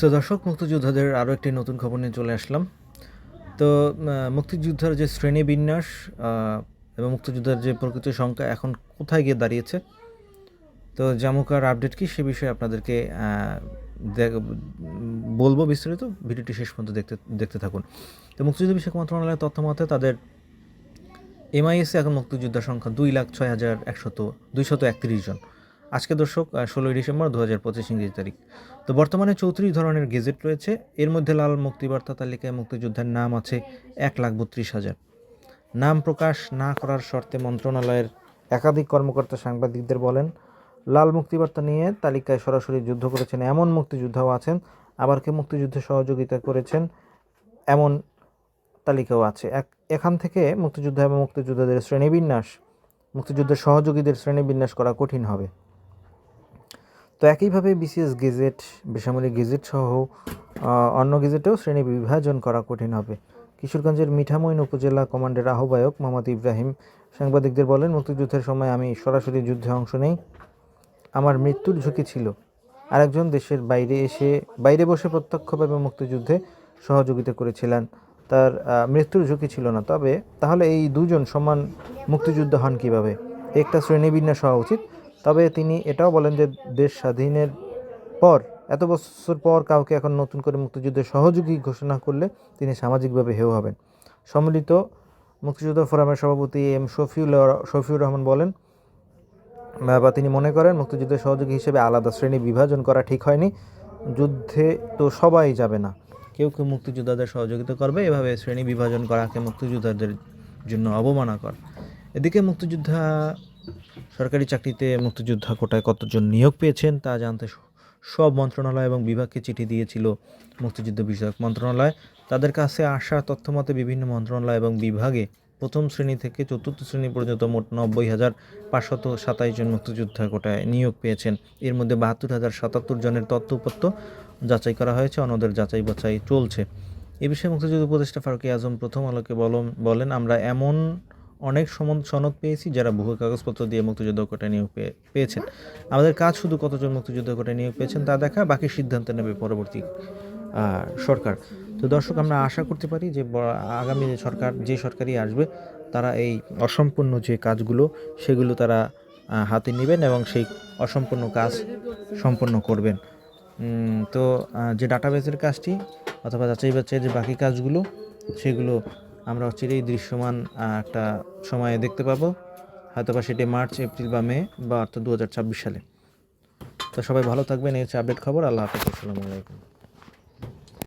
তো দর্শক মুক্তিযোদ্ধাদের আরও একটি নতুন খবর নিয়ে চলে আসলাম। তো মুক্তিযোদ্ধার যে শ্রেণীবিন্যাস আহ, এবং মুক্তিযোদ্ধার যে প্রকৃত সংখ্যা এখন কোথায় গিয়ে দাঁড়িয়েছে তো জামুকার আপডেট কি সে বিষয়ে আপনাদেরকে বলব বিস্তারিত ভিডিওটি শেষ পর্যন্ত দেখতে দেখতে থাকুন। তো মুক্তিযুদ্ধ বিষয়ক মন্ত্রণালয়ের তথ্য মতে তাদের এমআইএসে এখন মুক্তিযোদ্ধার সংখ্যা দুই লাখ ছয় হাজার একশত দুইশত একত্রিশ জন। আজকে দর্শক ষোলোই ডিসেম্বর দু হাজার পঁচিশ ইংরেজি তারিখ। তো বর্তমানে চৌত্রিশ ধরনের গেজেট রয়েছে। এর মধ্যে লাল মুক্তিবার্তা তালিকায় মুক্তিযোদ্ধার নাম আছে এক লাখ বত্রিশ হাজার। নাম প্রকাশ না করার শর্তে মন্ত্রণালয়ের একাধিক কর্মকর্তা সাংবাদিকদের বলেন, লাল মুক্তিবার্তা নিয়ে তালিকায় সরাসরি যুদ্ধ করেছেন এমন মুক্তিযোদ্ধাও আছেন, আবার কেউ মুক্তিযুদ্ধে সহযোগিতা করেছেন এমন তালিকাও আছে। এক, এখান থেকে মুক্তিযোদ্ধা এবং মুক্তিযোদ্ধাদের শ্রেণীবিন্যাস, মুক্তিযুদ্ধের সহযোগীদের শ্রেণীবিন্যাস করা কঠিন হবে। তো একইভাবে বিসিএস গেজেট বেসামরিক গেজেট সহ অন্য গেজেটেও শ্রেণি বিভাজন করা কঠিন হবে। কিশোরগঞ্জের মিঠামইন উপজেলা কমান্ডের আহ্বায়ক মোহাম্মদ ইব্রাহিম সাংবাদিকদের বলেন, মুক্তিযুদ্ধের সময় আমি সরাসরি যুদ্ধে অংশ নেই। আমার মৃত্যুর ঝুঁকি ছিল। আরেকজন দেশের বাইরে এসে, বাইরে বসে প্রত্যক্ষভাবে মুক্তিযুদ্ধে সহযোগিতা করেছিলেন। তার মৃত্যুর ঝুঁকি ছিল না। তবে তাহলে এই দুজন সমান মুক্তিযুদ্ধ হন কীভাবে? একটা শ্রেণীবিন্যাস হওয়া উচিত তবে তিনি এটাও বলেন যে দেশ স্বাধীনের পর, এত বছর পর কাউকে এখন নতুন করে মুক্তিযুদ্ধের সহযোগী ঘোষণা করলে তিনি সামাজিকভাবে হেয় হবেন। সম্মিলিত মুক্তিযুদ্ধ ফোরামের সভাপতি এম শফিউল, শফিউর রহমান বলেন, বা- তিনি মনে করেন, মুক্তিযুদ্ধের সহযোগী হিসেবে আলাদা শ্রেণি বিভাজন করা ঠিক হয়নি। যুদ্ধে তো সবাই যাবে না। কেউ কেউ মুক্তিযোদ্ধাদের সহযোগিতা করবে, এভাবে শ্রেণি বিভাজন করাকে মুক্তিযোদ্ধাদের জন্য অবমাননাকর। এদিকে মুক্তিযোদ্ধা সরকারি চাকরিতে মুক্তিযোদ্ধা কোটায় কতজন নিয়োগ পেয়েছেন তা জানতে সব মন্ত্রণালয় এবং বিভাগকে চিঠি দিয়েছিল মুক্তিযুদ্ধ বিষয়ক মন্ত্রণালয়। তাদের কাছে আসা তথ্য মতে বিভিন্ন মন্ত্রণালয় এবং বিভাগে প্রথম শ্রেণি থেকে চতুর্থ শ্রেণি পর্যন্ত মোট নব্বই হাজার পাঁচশত সাতাইশ জন মুক্তিযোদ্ধা কোটায় নিয়োগ পেয়েছেন। এর মধ্যে বাহাত্তর হাজার সাতাত্তর জনের তথ্য উপাত্ত যাচাই করা হয়েছে, অন্যদের যাচাই বাছাই চলছে। এ বিষয়ে মুক্তিযুদ্ধ উপদেষ্টা ফারুকি আজম প্রথম আলোকে বলম- বলেন, আমরা এমন অনেক সনদ পেয়েছি যারা বহু কাগজপত্র দিয়ে মুক্তিযুদ্ধ কোটায় নিয়োগ পেয়ে- পেয়েছেন। আমাদের কাজ শুধু কতজন মুক্তিযুদ্ধ কোটায় নিয়োগ পেয়েছেন তা দেখা, বাকি সিদ্ধান্ত নেবে পরবর্তী সরকার। তো দর্শক, আমরা আশা করতে পারি যে আগামী সরকার যে সরকারই আসবে, তারা এই অসম্পূর্ণ যে কাজগুলো, সেগুলো তারা হাতে নেবেন এবং সেই অসম্পূর্ণ কাজ সম্পন্ন করবেন। তো যে ডাটাবেসের কাজটি অথবা যাচাই বাছাই যে বাকি কাজগুলো, সেগুলো আমরা চিরেই দৃশ্যমান একটা সময়ে দেখতে পাবো, হয়তোবা সেটি মার্চ, এপ্রিল বা মে বা অর্থাৎ দু হাজার ছাব্বিশ সালে। তো সবাই ভালো থাকবেন, এই হচ্ছে আপডেট খবর, আল্লাহ হাফিজ, আসসালামু আলাইকুম।